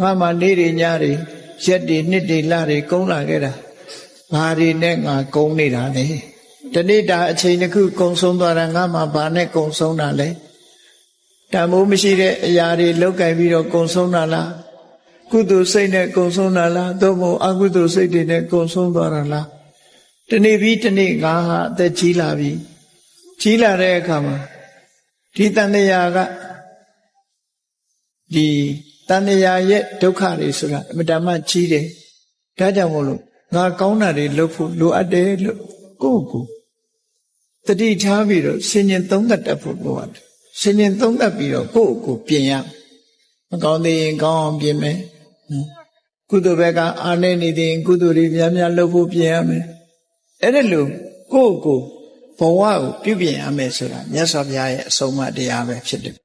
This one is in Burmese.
ငါမှနေတွေညတွေရက်တွေနှစ်တွေလတွေကုန်းလာခဲ့တာဘာတွေနဲ့ငါကုန်းနေတာလဲတနေ့တာအချိန်တစ်ခုကုံဆုံးသွားတာငါမှဘာနဲ့ကုံဆုံးတာလဲတန်မိုးမရှိတဲ့အရာတွေလောက်ကင်ပြီးတော့ကုံဆုံးတာလားကုသိုလ်စိတ်နဲ့ကုံဆုံးတာလားသို့မဟုတ်အကုသိုလ်စိတ်တွေနဲ့ကုံဆုံးသွားတာလားတနေ့ပြီးတနေ့ငါဟာအသက်ကြီးလာပြီကြီးလာတဲ့အခါမှာဒီတန်တရားကဒီ တန်တရားရဲ့ဒုက္ခတွေဆိုတာအမတမကြီးတယ်ဒါကြောင့်မို့လို့ငါကောင်းတာတွေလုပ်ဖို့လိုအပ်တယ်လို့ကိုယ့်ကိုယ်တတိထားပြီးတော့ဆင်ញင်သုံးသပ်တတ်ဖို့လိုအပ်တယ်ဆင်ញင်သုံးသပ်ပြီးတော့ကိုယ့်ကိုယ်ပြင်ရမကောင်းသေးရင်ကောင်းအောင်ပြင်မယ်နော်ကုသိုလ်ဘက်ကအာနေနေသေးရင်ကုသိုလ်တွေများများလုပ်ဖို့ပြင်ရမယ်အဲ့ဒါလို့ကိုယ့်ကိုယ်ဘဝကိုပြုပြင်ရမယ်ဆိုတာမြတ်စွာဘုရားရဲ့အဆုံးအမတရားပဲဖြစ်တယ်